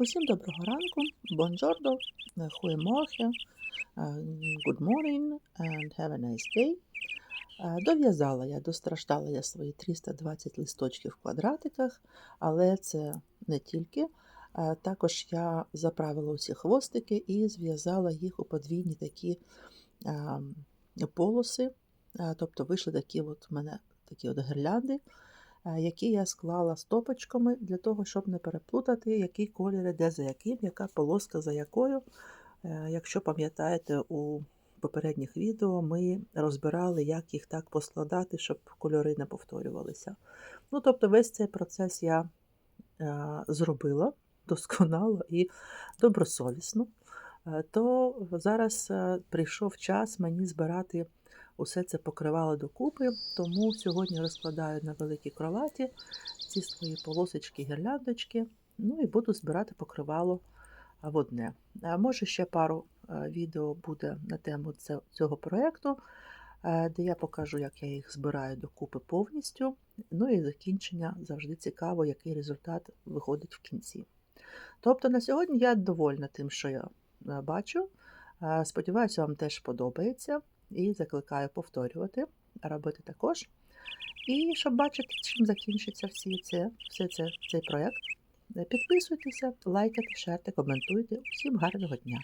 Усім доброго ранку, buongiorno, goedemorgen, е, good morning and have a nice day. Е, Дов'язала я, достраждала я свої 320 листочків в квадратиках, але це не тільки. Е, Також я заправила усі хвостики і зв'язала їх у подвійні такі полоси. Тобто вийшли такі от в мене такі от гірлянди, які я склала стопочками для того, щоб не переплутати, який колір іде за яким, яка полоска за якою. Е, Якщо пам'ятаєте, у попередніх відео ми розбирали, як їх так поскладати, щоб кольори не повторювалися. Ну, тобто, весь цей процес я е, зробила досконало і добросовісно. Е, То зараз е, прийшов час мені збирати усе це покривало докупи, тому сьогодні розкладаю на великій кроваті ці свої полосочки, гірляндочки, ну і буду збирати покривало в одне. Може, ще пару е, відео буде на тему цього проєкту, е, де я покажу, як я їх збираю докупи повністю. Ну і закінчення завжди цікаво, який результат виходить в кінці. Тобто на сьогодні я довольна тим, що я е, бачу. Сподіваюся, вам теж подобається і закликаю повторювати, робити також. І щоб бачити, чим закінчиться всі це, все це, цей проєкт. Підписуйтеся, лайкайте, шерте, коментуйте. Усім гарного дня!